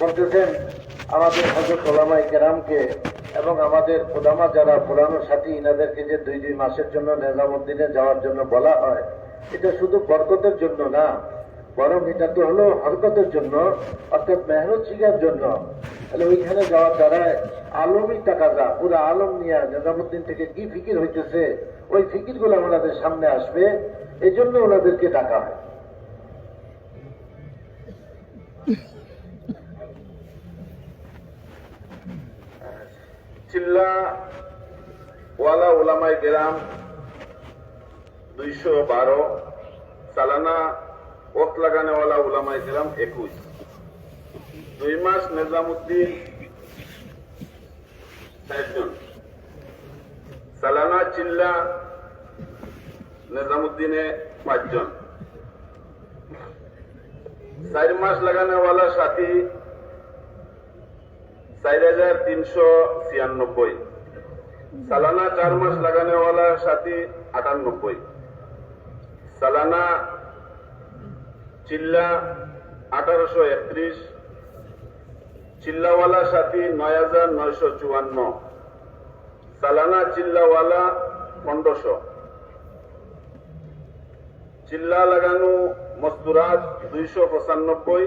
বলতেছেন, আমাদের হজরত ওলামাই কেরামকে এবং আমাদের প্রধামা যারা পুরানো সাথী, ইনাদেরকে যে দুই দুই মাসের জন্য নেজামুদ্দিনে যাওয়ার জন্য বলা হয়, এটা শুধু বরকতের জন্য না, বরং এটা তো হলো হরকতের জন্য, অর্থাৎ মেহনত শিখার জন্য। তাহলে ওইখানে যাওয়ার দ্বারা আলমই টাকাটা পুরো আলম নিয়ে নেজামুদ্দিন থেকে কি ফিকির হইতেছে, ওই ফিকিরগুলো সামনে আসবে এই জন্য ওনাদেরকে ডাকা হয়। চিল্লা ওয়ালা ওলামাই গেরাম দুইশো বারো, সালানা ওত লাগানেওয়ালা ওলামাই গেরাম একুশ। দুই মাস নিজামুদ্দিন ষাটজন সালানা চিল্লা নিজামুদ্দিনে পাঁচজন চার মাস লাগানেওয়ালা সাথী চার হাজার তিনশো ছিয়ানব্বই। সালানা চার মাস লাগানেওয়ালা সাথী আটানব্বই। সালানা চিল্লা আঠারোশো একত্রিশ। চিল্লাওয়ালা সাথী নয় হাজার নয়শো চুয়ান্ন। সালানা চিল্লাওয়ালা পনেরোশো। চিল্লা লাগানো মস্তুরাত দুইশো পঁচানব্বই।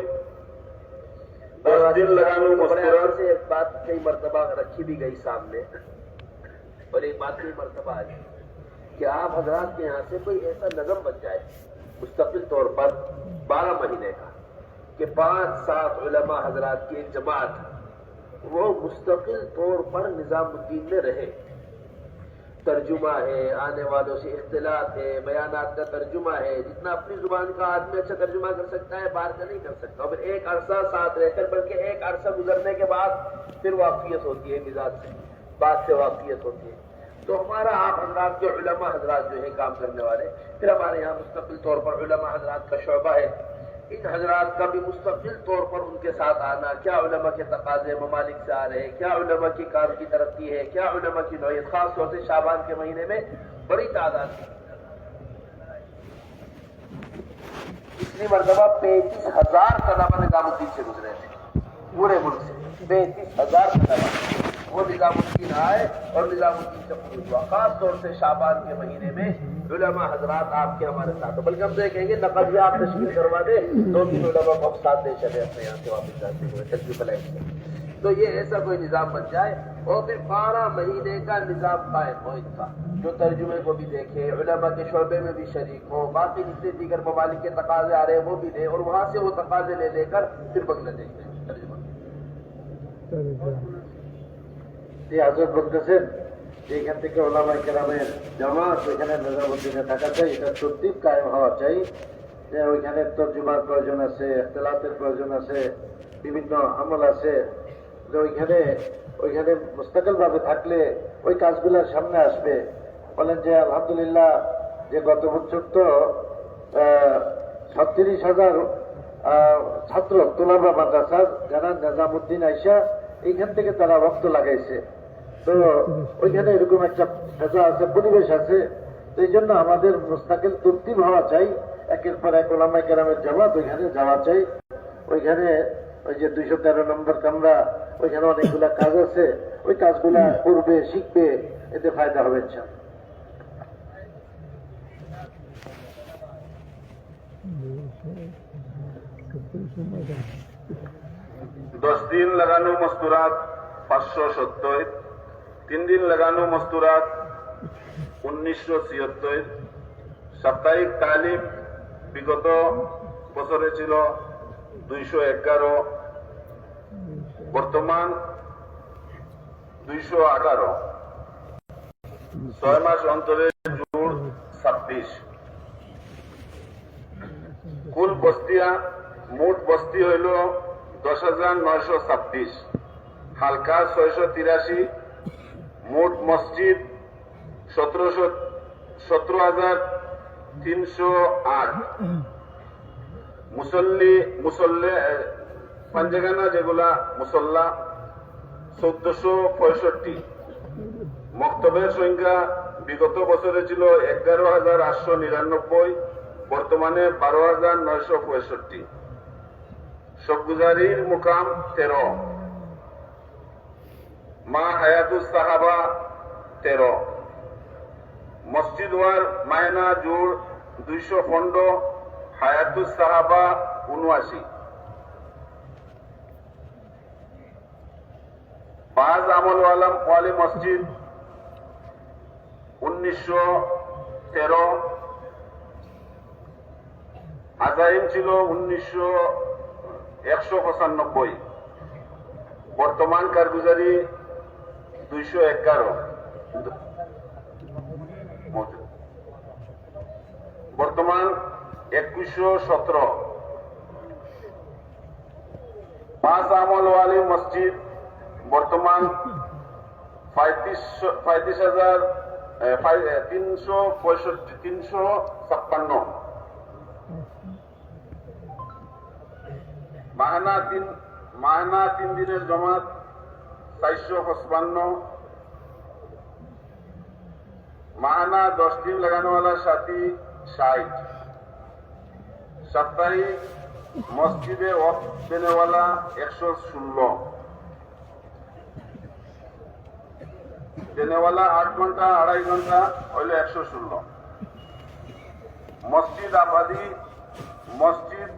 دس دن لگانے مسکرات سے ایک بات کئی مرتبہ رکھی بھی گئی سامنے۔ اور ایک بات کئی مرتبہ آئی کہ آپ حضرات کے یہاں سے کوئی ایسا نظم بن جائے مستقل طور پر بارہ مہینے کا کہ پانچ سات علماء حضرات کی ایک جماعت وہ مستقل طور پر نظام الدین میں رہے۔ ترجمہ ہے، آنے والوں سے اختلاط ہے، بیانات کا ترجمہ ہے۔ جتنا اپنی زبان کا آدمی اچھا ترجمہ کر سکتا ہے باہر کا نہیں کر سکتا۔ اور پھر ایک عرصہ ساتھ رہ کر، بلکہ ایک عرصہ گزرنے کے بعد پھر واقفیت ہوتی ہے، مزاج سے بات سے واقفیت ہوتی ہے۔ تو ہمارا آپ حضرات جو علماء حضرات جو ہے کام کرنے والے، پھر ہمارے یہاں مستقل طور پر علماء حضرات کا شعبہ ہے۔ ان حضرات کا بھی مستقل طور پر ان کے ساتھ آنا، کیا علماء کے تقاضے ممالک سے آ رہے ہیں؟ کیا علماء کی کام کی ترقی ہے؟ کیا علماء کی نوعیت؟ خاص طور سے شابان کے مہینے میں بڑی تعداد ہے پچھلی مرتبہ پینتیس ہزار طلبا نظام الدین سے گزرے تھے، پورے ملک سے۔ پینتیس ہزار طلبا وہ نظام الدین آئے اور نظام الدین سے ہوا۔ خاص طور سے شابان کے مہینے میں علماء حضرات آپ کے ہمارے ساتھ بلکہ ہم سے کہیں گے نقل بھی آپ تشکیل کروا دیں تو بھی علماء کو ہم ساتھ دے چلے اپنے یہاں سے واپس جاتے ہوئے ٹھنڈی پلائٹ سے تو یہ ایسا کوئی نظام بن جائے اور پھر بارہ مہینے کا نظام قائم ہو اس کا۔ جو ترجمے کو بھی دیکھے علماء کے شعبے میں بھی شریک ہو باقی جتنے دیگر ممالک کے تقاضے آ رہے ہیں وہ بھی دیں اور وہاں سے وہ تقاضے لے لے کر پھر بنگلہ دیش میں ترجمہ۔ یہ جی، حضرت مختصر এখান থেকে ওলামাই কেরামের জামাত ওইখানে নিজামুদ্দিনে থাকা চাই এটা সত্যি কায়েম হওয়া চাই। যে ওইখানে তর্জুমার প্রয়োজন আছে তেলাতের প্রয়োজন আছে, বিভিন্ন আমল আছে। যে ওইখানে ওইখানে মুস্তাকিল ভাবে থাকলে ওই কাজগুলো সামনে আসবে। বলেন যে আলহামদুলিল্লাহ যে গত বছর তো ছত্রিশ হাজার ছাত্র তোলাবা মাদ্রাসার, যারা নিজামুদ্দিন আইসা, এইখান থেকে তারা রক্ত লাগাইছে। তো ওইখানে এরকম একটা ফেজা আছে, পরিবেশ আছে। এই জন্য আমাদের মুস্তাকিল তর্তিব হওয়া চাই। একের পর এক ওলামাই কেরামের জামাত ওইখানে যাওয়া চাই। ওইখানে ওই যে দুইশো তেরো নম্বর কামরা, ওইখানে অনেকগুলা কাজ আছে। ওই কাজগুলা করবে, শিখবে, এতে ফায়দা হবে ইনশাআল্লাহ। দশ দিন লাগানো মস্তুরাত পাঁচশো সত্তর। তিন দিন লাগানো মস্তুরাত, উনিশশো ছিয়াত্তর। সাপ্তাহিক তালিম বিগত বছরে ছিল দুইশো এগারো। বর্তমান দুইশো আঠারো। ছয় মাস অন্তরে জোর ছাব্বিশ। কুল বস্তিয়া, মোট বস্তি হইল দশ হাজার নয়শো ছাব্বিশ। হালকা ছয়শো তিরাশি। মোট মসজিদ সতেরোশো, সতেরো হাজার তিনশো আট। মুসল্লি, মুসল্লে পাঞ্জাগানা যেগুলা মুসল্লা, চোদ্দশো পঁয়ষট্টি। মক্তবের সংখ্যা বিগত বছরে ছিল এগারো হাজার আটশো নিরানব্বই, বর্তমানে বারো হাজার নয়শো পঁয়ষট্টি। শবগুজারির মুকাম তেরো। মা হায়াতুস সাহাবা তেরো। মসজিদ ওয়ার মায়না জোর দুইশো খণ্ড, হায়াতুস সাহাবা উনআশি। বাজ আমল ওয়ালাম ওয়ালি মসজিদ উনিশশো তেরো। আজাইম ছিল উনিশশো একশো পঁচানব্বই। বর্তমান কারগুজারি দুইশো এগারো। বর্তমান একুশশো সতেরো। পাঁচ আমল ওয়ালি মসজিদ, বর্তমান পঁয়ত্রিশ হাজার তিনশো পঁয়ষট্টি, তিনশো ছাপ্পান্ন। মাহানা তিন মাহানা তিন দিনের জমাত চারশো পঁচপান্ন। মাহানা দিন লাগানোওয়ালা সাথী ষাট। সাপ্তাহিক মসজিদে অফ একশো ষোলো। দেনেওয়ালা আট ঘণ্টা, আড়াই ঘণ্টা হইলে একশো ষোলো। মসজিদ আবাদি, মসজিদ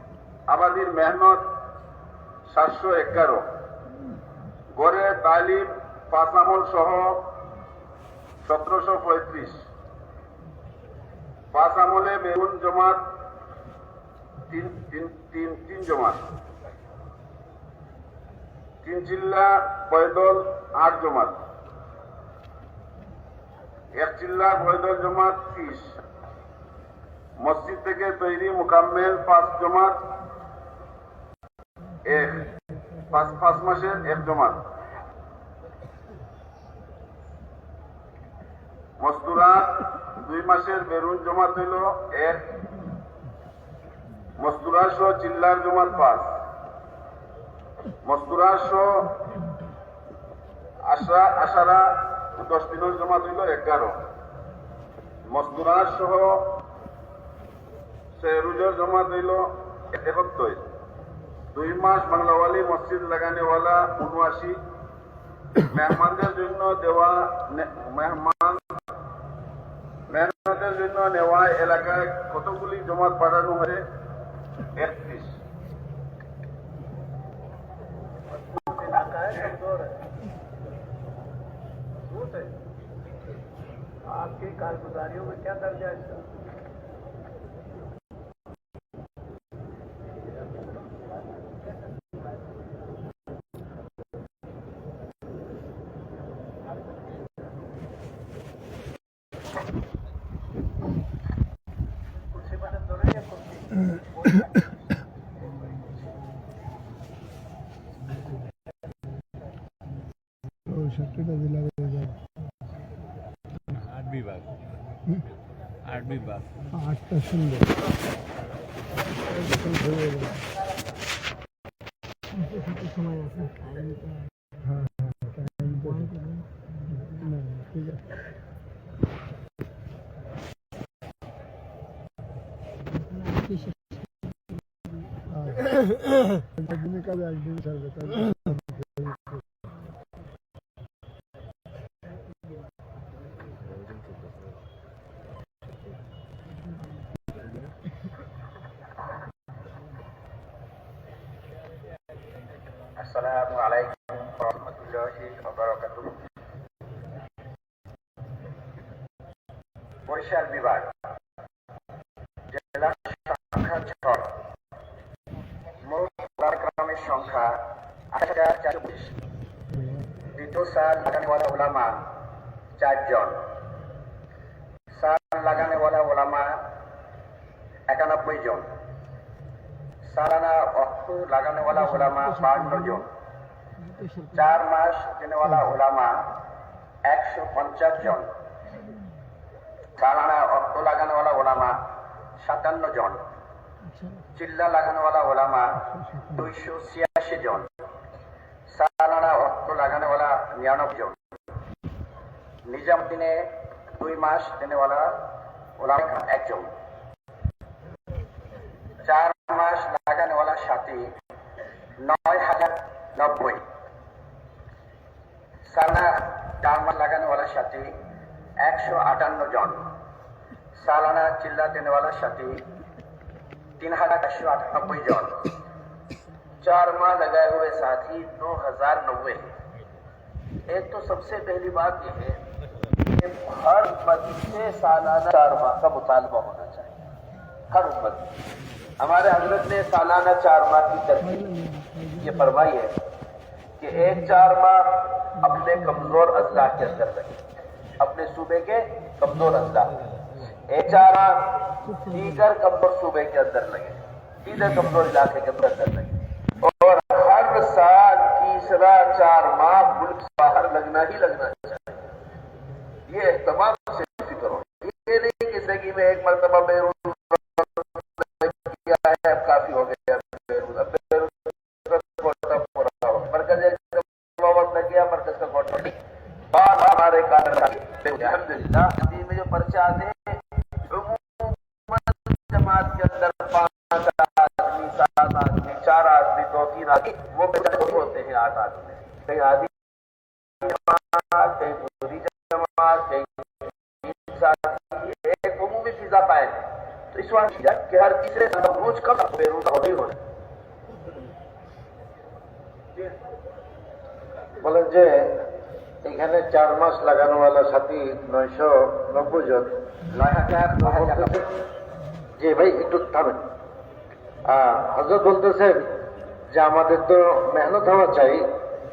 আবাদির মেহনত সাতশো এগারো। গড়ে তালিম পাঁচ আমল সহ সতেরোশো পঁয়ত্রিশ। পাঁচ আমলে বেগুন জমাত তিন তিন তিন তিন জমাত তিন চিল্লা পয়দল, আট জমাত এক চিল্লা পয়দল জমাত ত্রিশ। মসজিদ থেকে তৈরি মোকাম্মেল, পাঁচ জমাত এক। পাঁচ পাঁচ মাসের এক জমাত। মস্তুরাত দুই মাসের বেরুন জমাত হইল এক। মস্তুরা সহ চিল্লার জমাত পাঁচ। মস্তুরা সহ আশা, আশারা দশ দিনের জমাত হইল এগারো। মস্তুরা সহ সেরুজের জমাত হইল একত্তর। দুই মাস বাংলাওয়ালি মসজিদ লাগানেওয়ালা উনআশি মেহমানদের জন্য দেওয়া নে- মেহমান মেহমানদের জন্য নেওয়া এলাকায় কতগুলি জমাত পাঠানো হয়ে একত্রিশ आपकी कारगुजारियों में क्या दर्जा है इसका সুন্দর সময় আছে হ্যাঁ হ্যাঁ। ঠিক আছে একদিনের কাজে একদিন ছাড়বে তাই না? আসসালামু আলাইকুম রহমতুল্লাহি ওবারাকাতুহ বরিশাল বিভাগ জেলা সংখ্যা ছয় মোট গ্রামের সংখ্যা আট হাজার চারশো বিশ দ্বিতীয় সাল লাগানেওয়ালা ওলামা চারজন সাল লাগানেওয়ালা ওলামা একানব্বই জন। সালানা অর্থ লাগানেওয়ালা ওলামা বান্ন জন। চার মাস দেনেওয়ালা ওলামা একশো পঞ্চাশ জন। সালানা অর্থ লাগানেওয়ালা ওলামা সাতান্ন জন। চিল্লা লাগানেওয়ালা ওলামা দুইশো ছিয়াশি জন। সালানা অর্থ লাগানেওয়ালা নিরানব্বই জন। নিজামুদ্দিনে چار ماس لگانے والا ساتھی نو ہزار نبے سالانہ ساتھی ایک سو اٹھانو جان سالانہ چل دینے والا ساتھی تین ہزار ایک سو نبے جان چار ماہ لگائے ہوئے ساتھی نو ہزار نبے ایک تو سب سے پہلی بات یہ ہے ہر امت سے سالانہ چار ماہ کا مطالبہ ہونا چاہیے۔ ہر امت۔ ہمارے حضرت نے سالانہ چار ماہ کی۔ ترکیب یہ فرمائی ہے کہ ایک چار ماہ اپنے کمزور اضلاع کے اندر رہے اپنے صوبے کے کمزور اضلاع ایک چار ماہ دیگر کمزور صوبے کے اندر لگے دیگر کمزور علاقے کے اندر لگے اور ہر سال تیسرا چار ماہ ملک سے باہر لگنا ہی لگنا چاہیے۔ یہ تمام سے کرو یہ نہیں کہ زندگی میں ایک مرتبہ بیرون নব্বই নয় হাজার জি ভাই, একটু থামেন। হজরত বলতেছেন যে আমাদের তো মেহনত হওয়া চাই,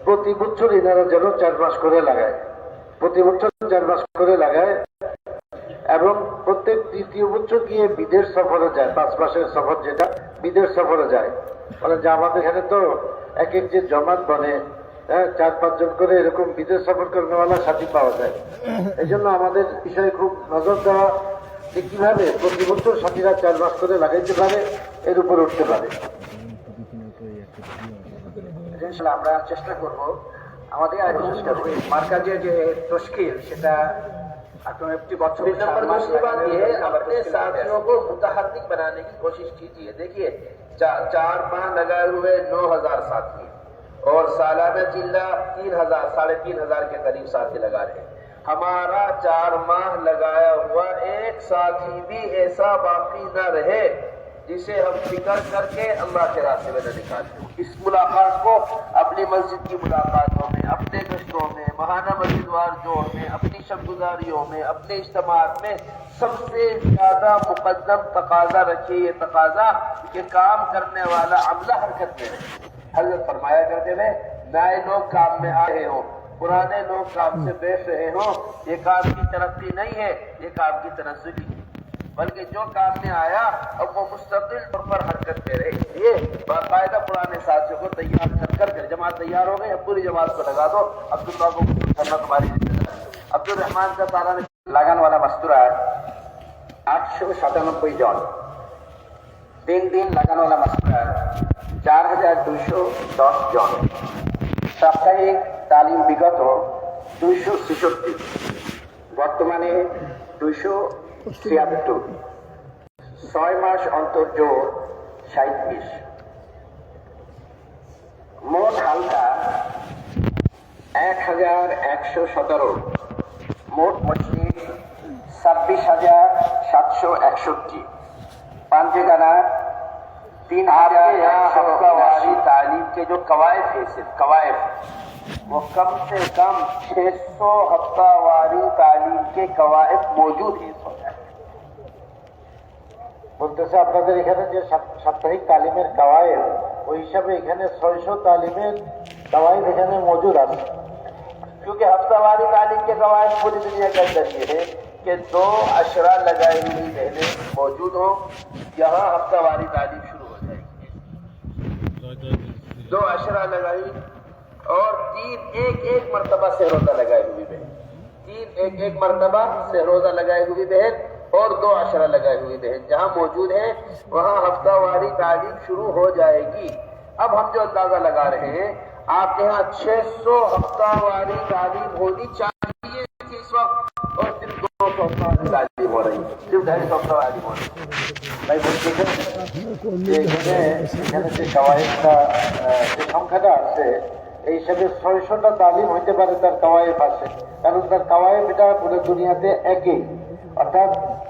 প্রতি বছর এনারা যেন চার মাস করে লাগায়। প্রতি বছর চার মাস করে লাগায় এবং প্রত্যেক তৃতীয় বছর গিয়ে বিদেশ সফরে যায়, পাঁচ মাসের সফর যেটা বিদেশ সফরে যায়। মানে যে আমাদের এখানে তো এক এক যে জমাত বনে হ্যাঁ চার পাঁচজন করে এরকম বিদেশ সফর করেওয়ালা সাথী পাওয়া যায় এই জন্য আমাদের বিষয়ে খুব নজর দেওয়া যে কিভাবে প্রতি বছর সাথীরা চার মাস করে লাগাইতে পারে এর উপর উঠতে পারে ইনশাল্লাহ আমরা চেষ্টা করব আমাদের আর একটু চেষ্টা করি মার্কাজের যে তশকিল সেটা আপনার একটি বছর नंबर दूसरी बात ये है अपने साथियों को मुतहरिक बनाने की कोशिश कीजिए देखिए चार चार माह लगाए हुए नौ हजार साथी اور سالانہ چلہ تین ہزار، ساڑھے تین ہزار کے قریب ساتھی لگا رہے ہیں۔ ہمارا چار ماہ لگایا ہوا ایک ساتھی بھی ایسا باقی نہ رہے جسے ہم فکر کر کے اللہ کے راستے میں نہ نکالیں اس ملاقات کو، اپنی مسجد کی ملاقاتوں میں، اپنے گشتوں میں مہانہ مسجد وار جوڑ میں، اپنی شب گزاریوں میں، اپنے اجتماعات میں سب سے زیادہ مقدم تقاضا رکھیے، یہ تقاضا کہ کام کرنے والا عملہ حرکت میں رکھے حضرت فرمایا کرتے تھے نئے لوگ کام میں آ رہے ہو پرانے لوگ کام سے بیٹھ رہے ہوں۔ یہ کام کی ترقی نہیں ہے، یہ کام کی تنزلی ہے۔ بلکہ جو کام میں آیا، اب وہ مستقل طور پر حرکت میں رہے۔ یہ باقاعدہ پرانے ساتھیوں کو تیار کر کر کے جماعت تیار ہو گئی۔ اب پوری جماعت کو لگا دو۔ عبد اللہ کو کرنا، تمہاری عبد الرحمان کا سارا لگان والا مستور ہے آٹھ سو ستانوے جان۔ تین دن لگان والا مستورہ চার হাজার দুশো দশ জন। সাপ্তাহিক তালিম বিগত দুইশো ছেষট্টি। বর্তমানে দুইশো ছিয়াত্তর। ছয় মাস অন্তর জোর সাঁত্রিশ মোট হালকা এক হাজার একশো সতেরো। মোট মসজিদ ছাব্বিশ হাজার সাতশো একষট্টি। পাঞ্জেগানা تین واری تعلیم کے جو قوائف ہیں صرف، قوائف۔ وہ کم سے کم چھ سو ہفتہ واری تعلیم کے قوائف موجود ہیں۔ বলতেছে আপনাদের এখানে যে সাপ্তাহিক তালিমের কাওয়ায়ের ওই تعلیم এখানে ছয়শো তালিমের کیونکہ ہفتہ واری تعلیم کے قواعد پوری دنیا کے اندر یہ ہے کہ دو اشرا لگائی ہوئی بہنیں موجود ہوں۔ یہاں ہفتہ واری تعلیم دو اشرا لگائی اور تین ایک ایک مرتبہ سے روزہ لگائے ہوئی بہن۔ تین ایک ایک مرتبہ سے روزہ لگائے ہوئی بہن اور دو اشرا لگائے ہوئی بہن۔ جہاں موجود ہے وہاں ہفتہ واری تعلیم شروع ہو جائے گی۔ اب ہم جو اندازہ لگا رہے ہیں، آپ کے یہاں چھ سو ہفتہ واری تعلیم ہونی چاہیے۔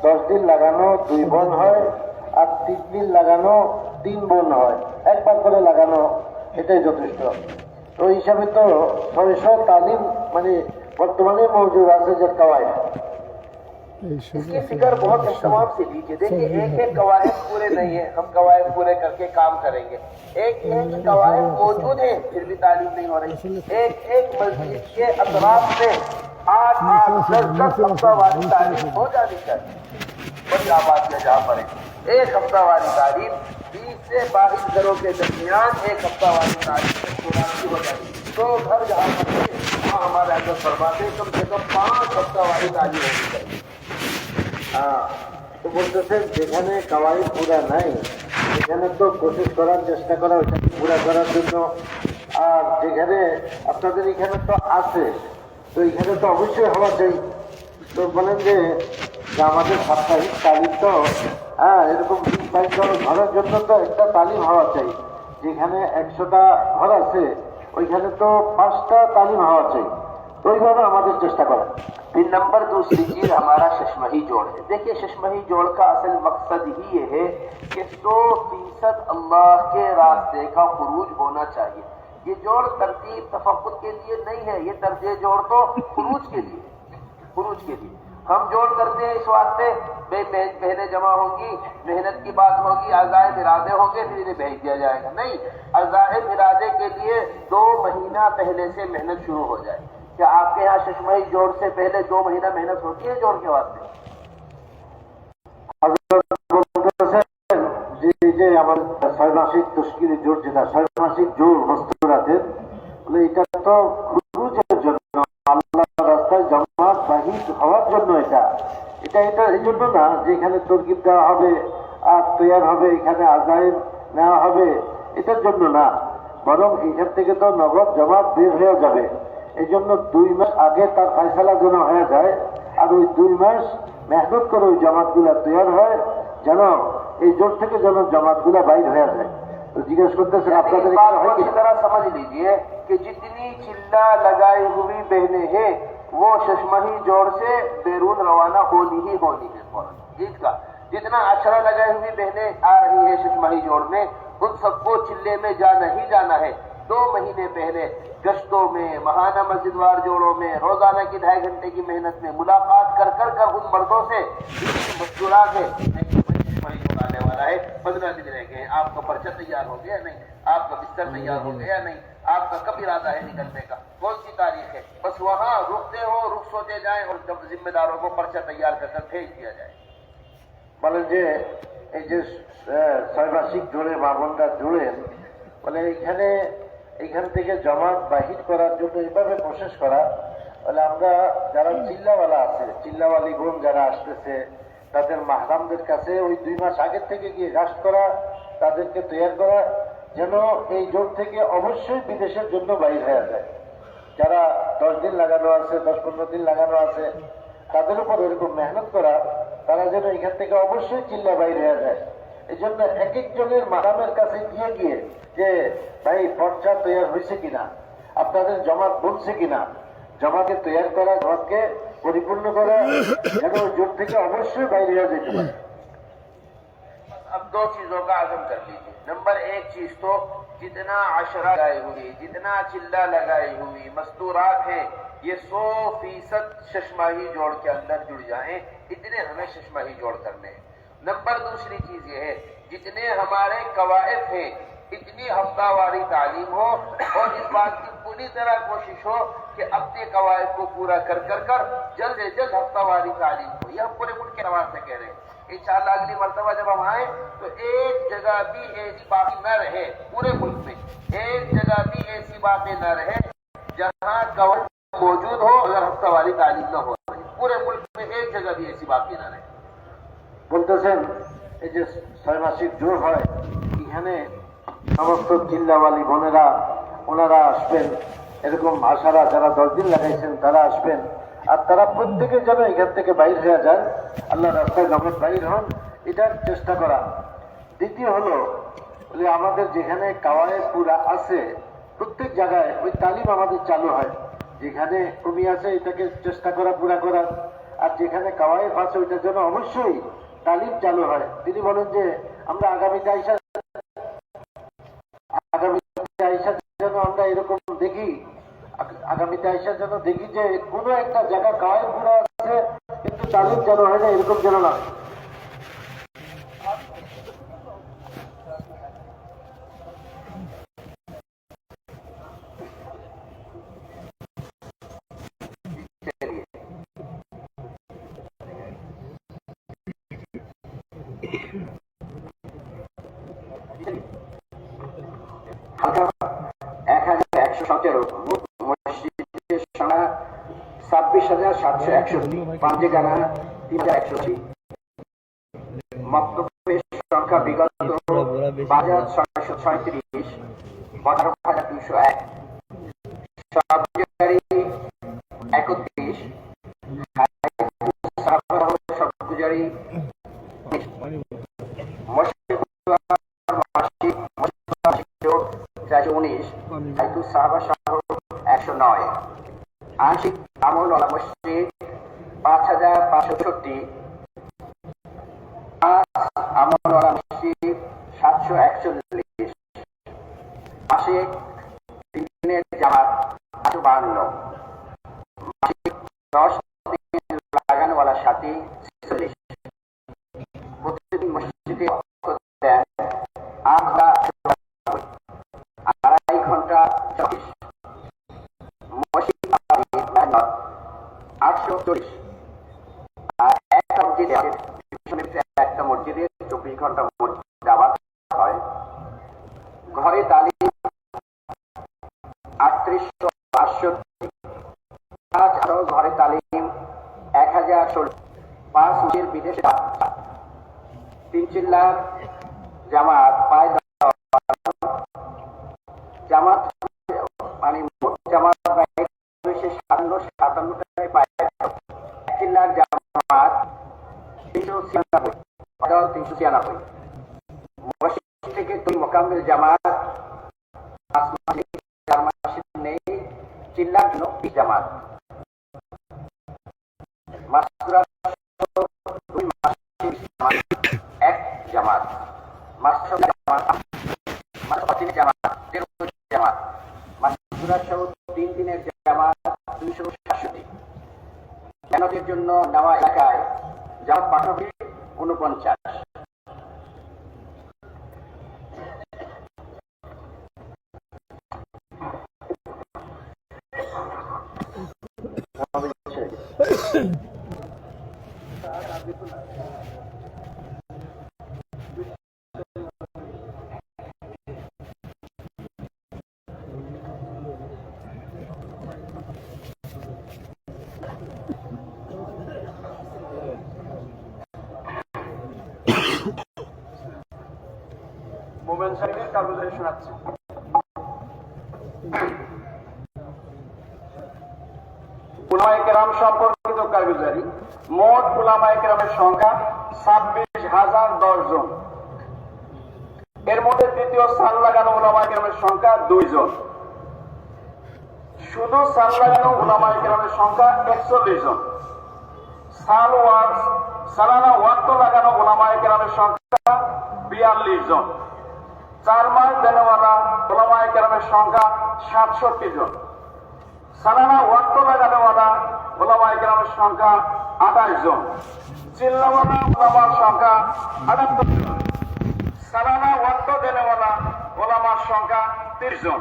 দশ দিন লাগানো দুই বোন হয় আর তিন দিন লাগানো তিন বোন হয় একবার করে লাগানো এটাই যথেষ্ট তো হিসাবে তো ছয়শো তালিম মানে বর্তমানে মজুর আছে যে কাওয়ায় فکر بہت اہتمام سے لیجیے دیکھیے ایک ایک قواعد پورے نہیں ہیں۔ ہم قواعد پورے کر کے کام کریں گے۔ ایک ایک قواعد موجود ہیں پھر بھی تعلیم نہیں ہو رہی۔ ایک ایک مسجد کے اطراف سے آٹھ آٹھ دس دس ہفتہ واری تعلیم ہو جانی چاہیے۔ آباد میں جہاں پر ایک ہفتہ والی تعلیم بیس سے بائیس گھروں کے درمیان ایک ہفتہ والی تعلیم ہو جانی تو گھر جہاں پر ہمارے اندر فرماتے کم سے کم پانچ ہفتہ والی تعلیم ہونی چاہیے۔ তো যেখানে কাওয়াই পুরা নাই, সেখানে তো কোশিশ করার চেষ্টা করা ওইটাকে পুরা করার জন্য। আর যেখানে আপনাদের এখানে তো আছে, তো এখানে তো অবশ্যই হওয়া চাই। তো বলেন যে আমাদের সাপ্তাহিক তালিম তো হ্যাঁ এরকম ঘরের জন্য তো একটা তালিম হওয়া চাই। যেখানে একশোটা ঘর আছে, ওইখানে তো পাঁচটা তালিম হওয়া চাই। ওইভাবে আমাদের চেষ্টা করা। پھر نمبر دوسری چیز ہمارا ششمہی جوڑ ہے۔ دیکھیے، ششمہی جوڑ کا اصل مقصد ہی یہ ہے کہ سو فیصد اللہ کے راستے کا خروج ہونا چاہیے۔ یہ جوڑ ترتیب تفقت کے لیے نہیں ہے، یہ ترجیح جوڑ تو خروج کے لیے، خروج کے لیے۔ ہم جوڑ کرتے ہیں اس واسطے بھائی بہنیں جمع ہوں گی، محنت کی بات ہوگی عزائم ارادے ہوں گے، پھر انہیں بھیج دیا جائے گا۔ نہیں عزائم ارادے کے لیے دو مہینہ پہلے سے محنت شروع ہو جائے۔ گی क्या आपके यहाँ शशमही जोड़ से पहले दो महीना मेहनत होती है जोड़ के वास्ते বলতেছেন যে এই যে আমার ছয় মাসিক তস্কিরি জোর যেটা ছয় মাসিক জোর মস্তুরাতের বলে এটা তো খুরুজের জন্য আল্লাহ রাস্তায় জমাত বাহির হওয়ার জন্য এটা এটা এটা এই জন্য না যে এখানে তরকিব দেওয়া হবে আর তৈয়ার হবে এখানে আজাইন নেওয়া হবে এটার জন্য না বরং এখান থেকে তো নগদ জমাত বের হয়ে যাবে এই জন্য দুই মাস আগে তার ফাইসলা যেন হয়ে যায়، আর ওই দুই মাস মেহনত করে ওই জামাতগুলা তৈরি হয়، যেন এই জোট থেকে যেন জামাতগুলা বাইর হয়ে যায়। تو کرتے آپ کا طرح سمجھ کہ جتنی ہوئی بہنیں ہیں وہ جوڑ سے بیرون روانہ ہونی ہی ہونی ہے جتنا اچھرا لگائی ہوئی بہنیں آ رہی ہے ششماہی جوڑ میں ان سب کو چلے میں جا نہیں جانا ہے دو مہینے پہلے گشتوں میں، مہانہ مسجد وار جوڑوں میں، روزانہ کی ڈھائی گھنٹے کی محنت میں ملاقات کر کر کر ان مردوں سے مزدورات ہیں پندرہ دن رہ گئے آپ کا پرچہ تیار ہو گیا نہیں؟ آپ کا بستر تیار ہو گیا نہیں؟ آپ کا کب ارادہ ہے نکلنے کا؟ کون سی تاریخ ہے؟ بس وہاں رکتے ہو، رخ سوتے جائیں اور جب ذمہ داروں کو پرچہ تیار کر کر بھیج دیا جائے۔ বলে যে এই যে ছয় মাসিক ধরে বা বন্ধা ধরে এখান থেকে জমাত বাহির করার জন্য এইভাবে প্রসেস করা বলে আমরা যারা চিল্লাওয়ালা আছে, চিল্লাওয়ালি বোন যারা আসতেছে, তাদের মাহরামদের কাছে ওই দুই মাস আগের থেকে গিয়ে গাছ করা, তাদেরকে তৈরি করা, যেন এই জোট থেকে অবশ্যই বিদেশের জন্য বাইর হয়ে যায়। যারা দশ দিন লাগানো আছে, দশ পনেরো দিন লাগানো আছে, তাদের উপর এরকম মেহনত করা, তারা যেন এখান থেকে অবশ্যই চিল্লা বাইর হয়ে যায়। এজন্য জন্য এক একজনের মাদামের কাছে গিয়ে গিয়ে যে، ভাই পর্চা তৈরি হয়েছে কিনা? আপনাদের জমাত বলছে কিনা? জমাকে তৈরি করা، জমাতকে পরিপূর্ণ করা এবং জোট থেকে অবশ্যই বাইরে হয়ে যেতে পারে। اب دو چیزوں کا عزم کر لیجیے نمبر ایک چیز تو جتنا عشرہ لگائی ہوئی جتنا چلہ لگائی ہوئی مستورات ہیں یہ سو فیصد ششماہی جوڑ کے اندر جڑ جائیں اتنے ہمیں ششماہی جوڑ کرنے ہیں نمبر دوسری چیز یہ ہے، جتنے ہمارے قواعد ہیں، اتنی ہفتہ واری تعلیم ہو اور اس بات کی پوری طرح کوشش ہو کہ اپنے قواعد کو پورا کر کر کر جلد سے جلد ہفتہ واری تعلیم ہو۔ یہ ہم پورے ملک کے نواز سے کہہ رہے ہیں۔ انشاءاللہ اگلی مرتبہ جب ہم آئیں تو ایک جگہ بھی ایسی باقی نہ رہے پورے ملک میں۔ ایک جگہ بھی ایسی باتیں نہ رہے جہاں قواعد موجود ہو اگر ہفتہ واری تعلیم نہ ہو۔ پورے ملک میں ایک جگہ بھی ایسی باقی نہ رہے۔ বলতেছেন, এই যে ছয় মাসিক জোর হয়, এখানে সমস্ত চিল্লাওয়ালি বোনেরা, ওনারা আসবেন। এরকম আশারা যারা দশ দিন লাগাইছেন, তারা আসবেন। আর তারা প্রত্যেকে যেন এখান থেকে বাইর হয়ে যান আল্লাহ রাস্তায় যখন বাইর হন, এটার চেষ্টা করা। দ্বিতীয় হলো যে আমাদের যেখানে কাওয়ায় পুরা আছে, প্রত্যেক জায়গায় ওই তালিম আমাদের চালু হয়। যেখানে কমি আছে, এটাকে চেষ্টা করা, পুরা করার আর যেখানে কাওয়াই আছে, ওইটার জন্য অবশ্যই তালিম চালু হয়। তিনি বলেন যে, আমরা আগামীতে আইসা আগামীতে আইসা যেন আমরা এরকম দেখি, আগ- আগামীতে আইসা যেন দেখি যে কোনো একটা জায়গা গায়ে ঘুরা আছে, কিন্তু তালিম চালু হয় না, এরকম যেন না সতেরো। মসজিদের সংখ্যা ছাব্বিশ হাজার সাতশো একষট্টি। পাঞ্জেগানা তিন হাজার একষট্টি। মক্তব্যের সংখ্যা বিগত পাঁচ হাজার ছয়শো ছয়ত্রিশ। বারো হাজার দুশো এক। মসজিদে একটা মসজিদে চব্বিশ ঘণ্টা যাওয়া হয়। ঘরে তালিম আটত্রিশশো আটষট্টি তাছাড়াও ঘরে তালিম এক হাজার ষোলো পাঁচ বিদেশে। তিন চিল্লার জামাত পায় জামাত মানে মোট জামাত হয়েছে সাতান্ন সাতান্নটাই পায় এক চিল্লার জামাত তিনশো ছিয়ানব্বই দল তিনশো ছিয়ানব্বই মসজিদ থেকে দুই মোকাম্মেল জামাত পাঁচ মাসে চার মাসে নেই চিল্লার জন্য বিশ জামাত মাসুরা দুই মাসে জামাত, এক জামাত। মাসুরা জামাত মাসুরা জামাত তেরো জামাত। কেনদের জন্য নেওয়া এলাকায় জামাত পাঠাবে উনপঞ্চাশ মোমেন সাহেবের কাগজে শোনাচ্ছি। সম্পর্কিত মোট কেরামের সংখ্যা ছাব্বিশ হাজার দশ জন। এর মধ্যে লাগানো কেরামের সংখ্যা শুধু সাল লাগানো কেরামের সংখ্যা একচল্লিশ জন। সাল ওয়াজ সালানা ওয়াক্ত লাগানো ওলামায়ে সংখ্যা বিয়াল্লিশ জন। চার মাস দেনেওয়ালা ওলামায়ে কেরামের সংখ্যা সাতষট্টি জন। সালানা ওয়াক্ত লাগানোওয়ালা গোলামায় কেরামের সংখ্যা আঠাশ জন। চিল্লাওয়ালা ওলামার সংখ্যা আটাত্তর জন। সালানা ওয়াক্ত দেনেওয়ালা ওলামার সংখ্যা তিরিশ জন।